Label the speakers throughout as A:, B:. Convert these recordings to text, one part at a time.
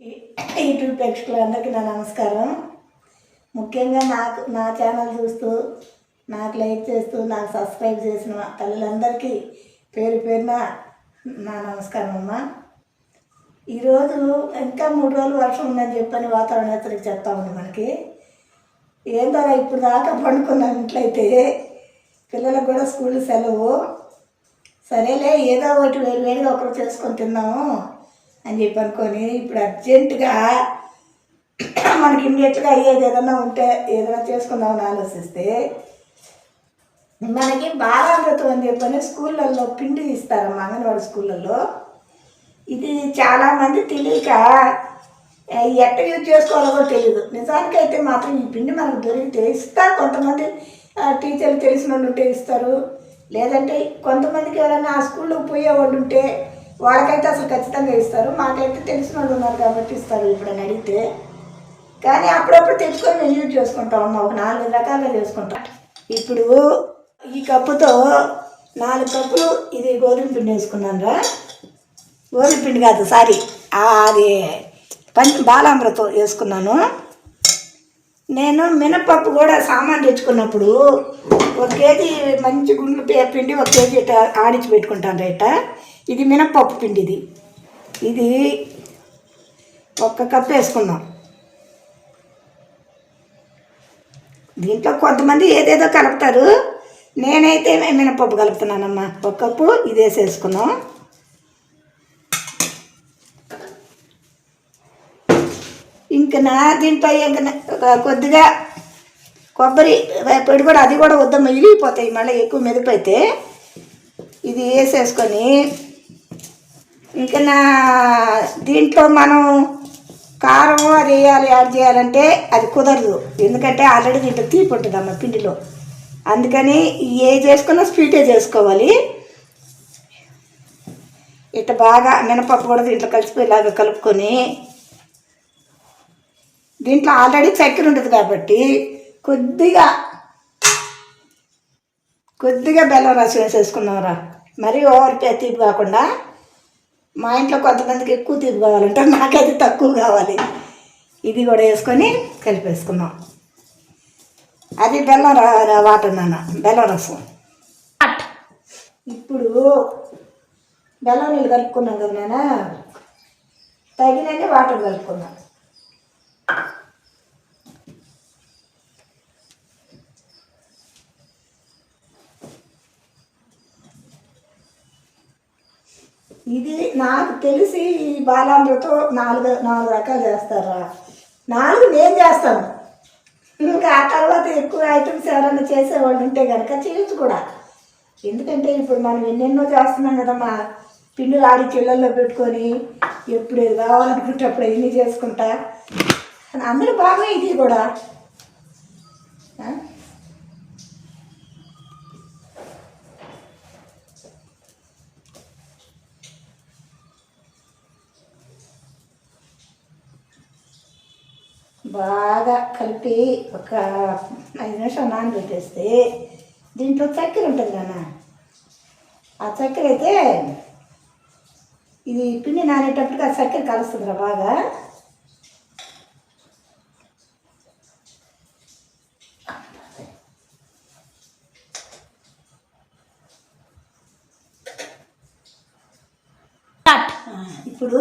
A: YouTube ప్రేక్షకులందరికీ నా నమస్కారం. ముఖ్యంగా నాకు నా ఛానల్ చూస్తూ నాకు లైక్ చేస్తూ నాకు సబ్స్క్రైబ్ చేసిన తల్లులందరికీ పేరు పేరున నా నమస్కారం అమ్మ. ఈరోజు ఇంకా మూడు రోజులు వర్షం ఉందని చెప్పని వాతావరణ హెచ్చరిక చెప్తా ఉంది మనకి. ఏందో ఇప్పుడు దాకా పండుకున్నాం పిల్లలకు కూడా స్కూల్ సెలవు. సరేలే ఏదో ఒకటి వేరు వేరుగా ఒకరు చేసుకొని తిన్నాము అని చెప్పి అనుకొని ఇప్పుడు అర్జెంటుగా మనకి ఇమ్మీడియట్గా అయ్యేది ఏదన్నా ఉంటే ఏదైనా చేసుకుందామని ఆలోచిస్తే మనకి బాలామృతం అని చెప్పని స్కూళ్ళల్లో పిండి ఇస్తారమ్మా అంగన్వాడి స్కూళ్ళల్లో. ఇది చాలామంది తెలియక ఎట్ట యూజ్ చేసుకోవాలో కూడా తెలియదు నిజానికైతే మాత్రం ఈ పిండి మనకు దొరికితే ఇస్తారు కొంతమంది టీచర్లు తెలిసిన వాళ్ళు ఉంటే ఇస్తారు. లేదంటే కొంతమందికి ఎవరైనా ఆ స్కూల్లో పోయేవాళ్ళు ఉంటే వాళ్ళకైతే అసలు ఖచ్చితంగా ఇస్తారు. మాకైతే తెలిసిన వాళ్ళు ఉన్నారు కాబట్టి ఇస్తారు ఇప్పుడు అడిగితే. కానీ అప్పుడప్పుడు తెచ్చుకొని మేము యూజ్ చేసుకుంటాం అమ్మ ఒక నాలుగు రకాలుగా చేసుకుంటాం. ఇప్పుడు ఈ కప్పుతో నాలుగు కప్పులు ఇది గోధుమ పిండి వేసుకున్నాను రా. గోధుమ పిండి కాదు సారీ అది పంచ బాలామృతం వేసుకున్నాను. నేను మినపప్పు కూడా సామాన్ తెచ్చుకున్నప్పుడు ఒక కేజీ మంచి గుండ్లు పిండి ఒక కేజీ ఇట్ట ఆడించి పెట్టుకుంటాను రైట ఇది మినపప్పు పిండి ఇది ఇది ఒక్క కప్పు వేసుకుందాం. దీంట్లో కొంతమంది ఏదేదో కలుపుతారు. నేనైతే మినపప్పు కలుపుతున్నానమ్మా. ఒక కప్పు ఇది వేసేసుకున్నాం ఇంక నా దీంట్లో ఇంకా ఒక కొద్దిగా కొబ్బరి పొడి కూడా అది కూడా వద్దమ్మ. ఇరిగిపోతాయి మళ్ళీ ఎక్కువ మెదిపోతే. ఇది వేసేసుకొని ఇంకా నా దీంట్లో మనం కారం అది వేయాలి యాడ్ చేయాలంటే అది కుదరదు. ఎందుకంటే ఆల్రెడీ దీంట్లో తీపి ఉంటుందమ్మ పిండిలో. అందుకని ఏ చేసుకున్నా స్వీటే చేసుకోవాలి. ఇట్లా బాగా మినపప్పు కూడా దీంట్లో కలిసిపోయి ఇలాగ కలుపుకొని దీంట్లో ఆల్రెడీ చక్కెర ఉంటుంది కాబట్టి కొద్దిగా కొద్దిగా బెల్లం రసం వేసేసుకున్నాంరా మరీ ఓవర్ తీపి కాకుండా మా ఇంట్లో కొంతమందికి ఎక్కువ తీపి కావాలంటే నాకైతే తక్కువ కావాలి. ఇది కూడా వేసుకొని కలిపేసుకున్నాం అది బెల్లం వాటర్ నాన్న బెల్లం రసం. ఇప్పుడు బెల్లం నీళ్ళు కలుపుకున్నాం కదా నాన్న తగినన్ని వాటర్ కలుపుకున్నాం ఇది నాకు తెలిసి ఈ బాలామృతం నాలుగు నాలుగు రకాలు చేస్తారా? నాలుగు నేను చేస్తాను. ఇంకా ఆ తర్వాత ఎక్కువ ఐటమ్స్ ఎవరైనా చేసేవాళ్ళు ఉంటే కనుక చేయొచ్చు కూడా. ఎందుకంటే ఇప్పుడు మనం ఎన్నెన్నో చేస్తున్నాం కదమ్మా. పిండి ఆడి చిళ్ళల్లో పెట్టుకొని ఎప్పుడు ఏది కావాలనుకుంటే అప్పుడు ఎన్ని చేసుకుంటా. అందరూ బాగా ఇది కూడా. బాగా కలిపి ఒక ఐదు నిమిషాలు నానబెట్టేస్తే దీంట్లో చక్కెర ఉంటుంది కదా ఆ చక్కెర అయితే ఇది పిండి నానేటప్పటికి ఆ చక్కెర కలుస్తుందిరా బాగా. ఇప్పుడు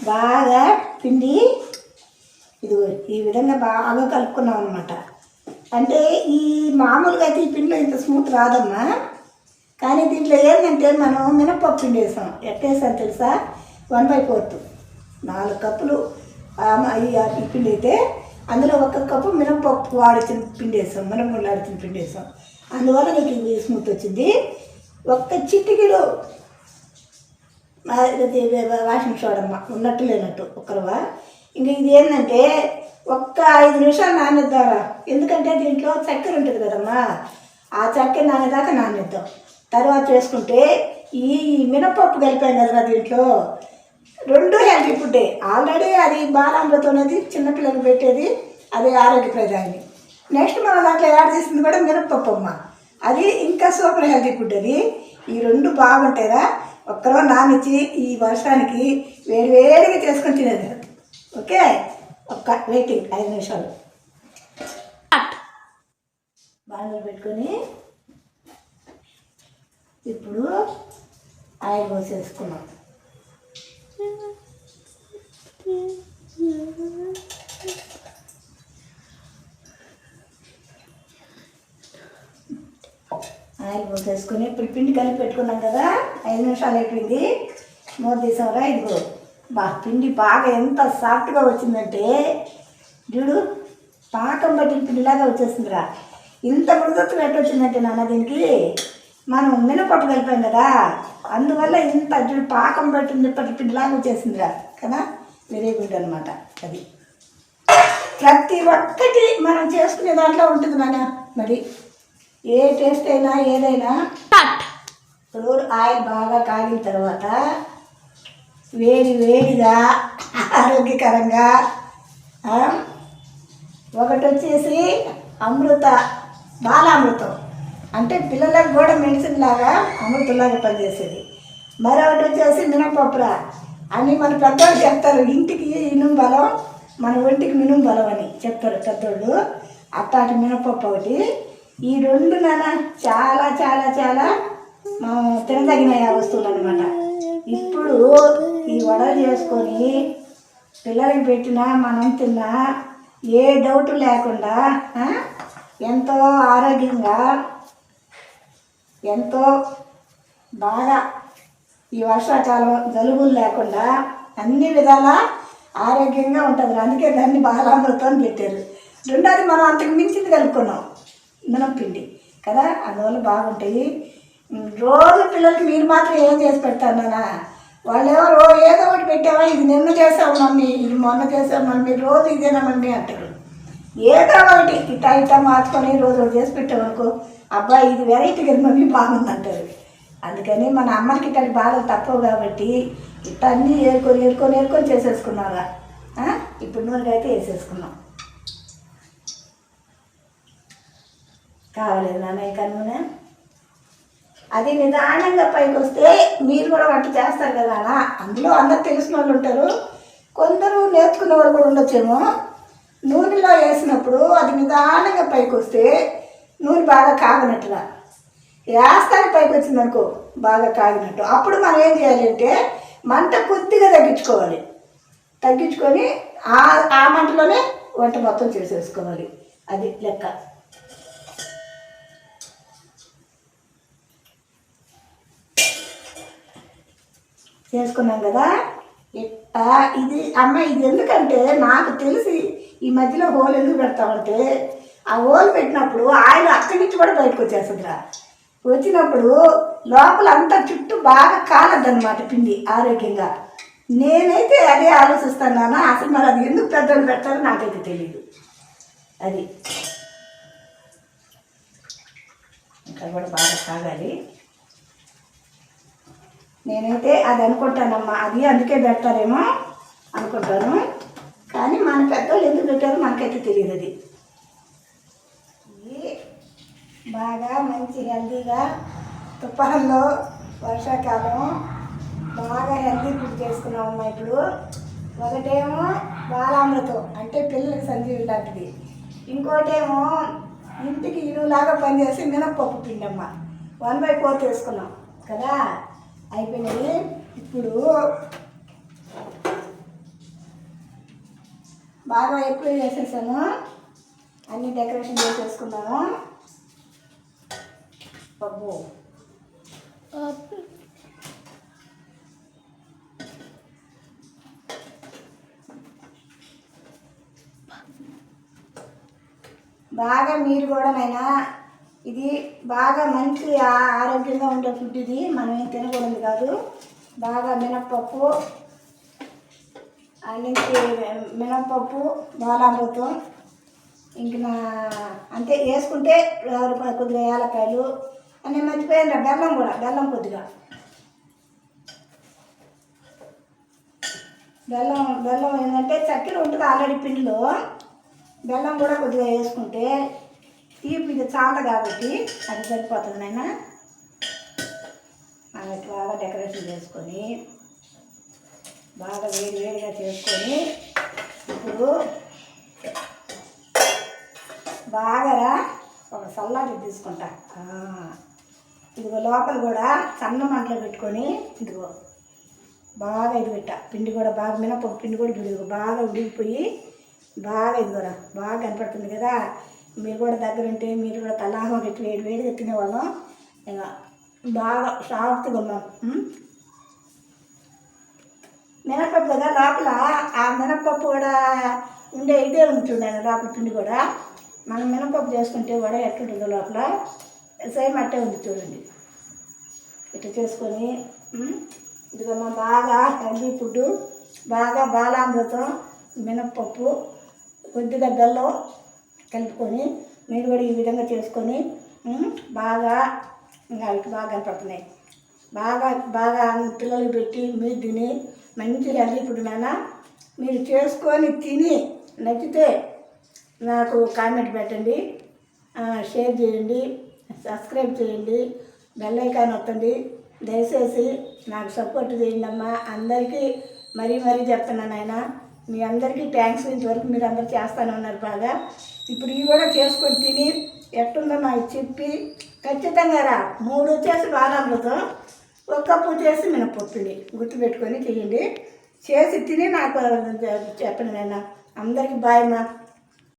A: బాగా పిండి ఇది ఈ విధంగా బాగా కలుపుకున్నాం అనమాట అంటే ఈ మామూలుగా అయితే ఈ పిండిలో ఇంత స్మూత్ రాదమ్మా. కానీ దీంట్లో ఏంటంటే మనం మినపప్పు పిండి వేసాం. ఎట్టేసాం తెలుసా? వన్ బై ఫోర్త్ నాలుగు కప్పులు ఈ పిండి అయితే. అందులో ఒక కప్పు మినపప్పు ఆడిచిన పిండి వేసాం. మినపగుళ్ళు ఆడిచిన పిండి వేసాం. అందువల్ల నీకు ఇది స్మూత్ వచ్చింది. ఒక్క చిటికిలో వాషింగ్ సోడమ్మ ఉన్నట్టు లేనట్టు. ఒకరువా ఇంక ఇది ఏంటంటే ఒక్క ఐదు నిమిషాలు నానేద్దారా. ఎందుకంటే దీంట్లో చక్కెర ఉంటుంది కదమ్మా. ఆ చక్కెర నానేదాకా నానేద్దాం. తర్వాత చేసుకుంటే ఈ మినపప్పు కలిపాయి కదరా దీంట్లో. రెండు హెల్తీ ఫుడ్డే. ఆల్రెడీ అది బాలామృతం అనేది చిన్నపిల్లలకు పెట్టేది అది ఆరోగ్యప్రదాన్ని నెక్స్ట్ మనం దాంట్లో యాడ్ చేసింది కూడా మినపప్పు అమ్మ. అది ఇంకా సూపర్ హెల్తీ ఫుడ్ అది. ఈ రెండు బాగుంటాయిరా. ఒక్కరో నానిచ్చి ఈ వర్షానికి వేడి వేడిగా చేసుకొని తినేది. ఓకే? ఒక్క వెయిటింగ్ ఐదు నిమిషాలు. బాగా పెట్టుకొని ఇప్పుడు ఆయిల్ పోసేసుకున్నాం ఆయిల్ పోసేసుకొని ఇప్పుడు పిండి కలిపి పెట్టుకున్నాం కదా ఐదు నిమిషాలు అయిపోయింది. మూత తీసాంరా ఇదిగో. బా పిండి బాగా ఎంత సాఫ్ట్గా వచ్చిందంటే చూడు పాకం పట్టిన పిండిలాగా వచ్చేసిందిరా. ఇంత మృదుత్వం ఎట్ట వచ్చిందంటే నాన్న దీనికి? మనం మినపప్పు కలిపాం కదా అందువల్ల ఇంత చూడు పాకం పట్టిన పిండిలాగా వచ్చేసిందిరా కదా? వెరీ గుడ్ అనమాట అది. ప్రతి ఒక్కటి మనం చేసుకునే దాంట్లో ఉంటుంది నాన్న మరి. ఏ టేస్ట్ అయినా ఏదైనా. ఇప్పుడు ఆయిల్ బాగా కాగిన తర్వాత వేడి వేడిగా ఆరోగ్యకరంగా ఒకటి వచ్చేసి అమృత బాలామృతం. అంటే పిల్లలకు కూడా మెడిసిన్ లాగా అమృతంలాగా పనిచేసేది. మరొకటి వచ్చేసి మినపప్పురా అని మన పెద్దోళ్ళు చెప్తారు ఇంటికి ఇనుము బలం మన ఒంటికి మినుం బలం అని చెప్తారు పెద్దోళ్ళు. అట్టాటి మినపప్పు ఒకటి. ఈ రెండు నాన్న చాలా చాలా చాలా మనం తినదగిన వస్తువులు అనమాట ఇప్పుడు ఈ వడలు చేసుకొని పిల్లలకి పెట్టినా మనం తిన్నా ఏ డౌట్ లేకుండా ఎంతో ఆరోగ్యంగా ఎంతో బాగా ఈ వర్షాకాలం జలుబులు లేకుండా అన్ని విధాల ఆరోగ్యంగా ఉంటుంది. అందుకే దాన్ని బాలామృతం పెట్టారు. రెండోది మనం అంతకు మించింది కలుపుకున్నాం. మినప్పిండి కదా అందువల్ల బాగుంటాయి. రోజు పిల్లలకి మీరు మాత్రం ఏం చేసి పెడతారు నాన్న? వాళ్ళు ఏదో ఒకటి పెట్టావా? ఇది నిన్న చేసావు మమ్మీ ఇది మొన్న చేసావు మమ్మీ రోజు ఇదేనా మమ్మీ అంటారు. ఏదో ఒకటి ఇట్టా ఇట్టా మార్చుకొని రోజు ఒకటి చేసి పెట్టామనుకో అబ్బాయి ఇది వెరైటీ కదా మమ్మీ బాగుంది అంటారు. అందుకని మన అమ్మకి ఇట్టటి బాధలు తప్పవు కాబట్టి ఇట్ట అన్నీ ఏరుకొని ఏరుకొని ఏరుకొని చేసేసుకున్నావా ఇప్పుడు నూనెకైతే అయితే వేసేసుకున్నాం. కావలేదు నాన్న ఇక నూనె. అది నిదానంగా పైకి వస్తే మీరు కూడా వంట చేస్తారు కదా అలా. అందులో అందరు తెలిసిన వాళ్ళు ఉంటారు. కొందరు నేర్చుకునే వాళ్ళు కూడా ఉండొచ్చేమో. నూనెలో వేసినప్పుడు అది నిదానంగా పైకి వస్తే నూనె బాగా కాగినట్టుగా. వేస్తానికి పైకి వచ్చింది అనుకో బాగా కాగినట్టు. అప్పుడు మనం ఏం చేయాలి అంటే మంట కొద్దిగా తగ్గించుకోవాలి. తగ్గించుకొని ఆ ఆ మంటలోనే వంట మొత్తం చేసేసుకోవాలి. అది లెక్క. చేసుకున్నాం కదా? ఇట్టా ఇది అమ్మ ఇది ఎందుకంటే నాకు తెలిసి ఈ మధ్యలో హోల్ ఎందుకు పెడతామంటే ఆ హోల్ పెట్టినప్పుడు ఆయిల్ అక్కడి నుంచి కూడా బయటకు వచ్చేస్తుందిరా. వచ్చినప్పుడు లోపల అంతా చుట్టూ బాగా కాలద్దన్నమాట పిండి ఆరోగ్యంగా. నేనైతే అదే ఆలోచిస్తాను అసలు మరి అది ఎందుకు పెద్దలు పెడతారో నాకైతే తెలియదు అది. ఇంకా కూడా బాగా కాగాలి. నేనైతే అది అనుకుంటానమ్మా. అది అందుకే పెడతారేమో అనుకుంటాను. కానీ మన పెద్దోళ్ళు ఎందుకు పెట్టారో మనకైతే తెలియదు అది. ఇది బాగా మంచి హెల్తీగా తుఫాన్లో వర్షాకాలం బాగా హెల్తీ ఫుడ్ చేసుకున్నామమ్మా ఇప్పుడు. ఒకటేమో బాలామృతం అంటే పిల్లలకి సంజీవి లాంటిది. ఇంకోటేమో ఇంటికి ఇరువులాగా పనిచేసి మినప్పప్పు పిండమ్మ. వన్ బై ఫోర్ తీసుకున్నాం కదా. అయిపోయినాయి. ఇప్పుడు బాగా ఎక్కువ చేసేసాను. అన్ని డెకరేషన్ చేసేసుకున్నాను పప్పు బాగా మీరు కూడా నైనా ఇది బాగా మంచి ఆరోగ్యంగా ఉండే ఫుడ్ ఇది. మనం ఏం తినకూడదు కాదు. బాగా మినప్పప్పు అన్నింటి మినప్పప్పు బాలామృతం ఇంక నా అంతే వేసుకుంటే కొద్దిగా ఏలకాయలు అన్నీ మర్చిపోయాను బెల్లం కూడా బెల్లం కొద్దిగా. బెల్లం బెల్లం ఏంటంటే చక్కెర ఉంటుంది ఆల్రెడీ పిండిలో. బెల్లం కూడా కొద్దిగా వేసుకుంటే తీపి ఇది చాలా కాబట్టి అది సరిపోతుంది నాయన. మనం బాగా డెకరేషన్ చేసుకొని బాగా వేడి వేడిగా చేసుకొని ఇప్పుడు బాగా ఒక సల్లాటి తీసుకుంటా. ఇదిగో లోపల కూడా సన్న మంటలో పెట్టుకొని ఇదిగో బాగా ఇది పెట్ట. పిండి కూడా బాగా మినపప్పు పిండి కూడా బాగా ఉడికిపోయి బాగా ఇదిగోరా బాగా కనపడుతుంది కదా. మీరు కూడా దగ్గర ఉంటే మీరు కూడా తలాహం ఒకటి వేడి వేడిగా తినేవాళ్ళం. ఇక బాగా సాఫ్ట్గా ఉన్నాం. మినపప్పు కదా లోపల ఆ మినపప్పు కూడా ఉండే ఇదే ఉంది చూడండి లోపల పిండి కూడా. మనం మినపప్పు చేసుకుంటే కూడా ఎట్లుంటుందో లోపల. సేమ్ అట్టే ఉంది చూడండి. ఇట్లా చేసుకొని ఇదిగమ్మా బాగా హెల్దీ ఫుడ్ బాగా బాలామృతం మినప్పప్పు కొద్దిగా బెల్లం కలుపుకొని మీరు కూడా ఈ విధంగా చేసుకొని బాగా ఇంకా బాగా కనపడుతున్నాయి. బాగా బాగా పిల్లలు పెట్టి మీరు తిని మంచి హెల్దీ ఇప్పుడు నాన్న మీరు చేసుకొని తిని నచ్చితే నాకు కామెంట్ పెట్టండి షేర్ చేయండి సబ్స్క్రైబ్ చేయండి బెల్ ఐకాన్ వస్తుంది. దయచేసి నాకు సపోర్ట్ చేయండి అమ్మా. అందరికీ మరీ మరీ చెప్తున్నాను ఆయన మీ అందరికీ థ్యాంక్స్ ఇంతవరకు మీరు అందరు చేస్తానే ఉన్నారు బాగా. ఇప్పుడు ఇవి కూడా చేసుకొని తిని ఎట్టుందో నాకు చెప్పి ఖచ్చితంగా రా. మూడు వచ్చేసి బాదాంలతో ఒక కప్పు చేసి మినపప్పుని గుర్తుపెట్టుకొని చేయండి చేసి తిని నాకు చెప్పండి నాన్న అందరికీ బాయ్ మా